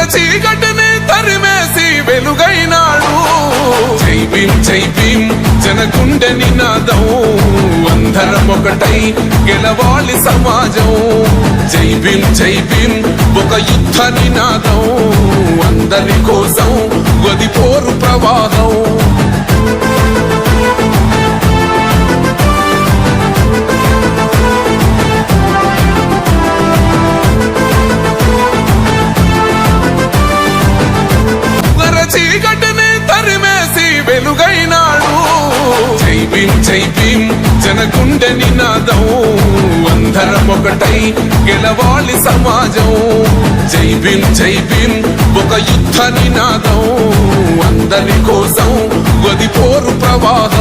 చీకటిని తరిమేసి వెలుగైనాడు. జై భీం జై భీం జనగుండె నినాదం. అందరం ఒకటై గెలవాలి సమాజం. జై భీం ఒక యుద్ధ నినాదం. అందరి కోసం గది పోరు ప్రవాహం. చీకటిని తరిమేసి వెలుగైనాడు. చైపిం చైపిం జై భీం జనగుండె నినాదం. అందరం ఒకటై గెలవాలి సమాజం. జైపిం భీం ఒక యుద్ధ నినాదం. అందరి కోసం గది పోరు ప్రవాహం.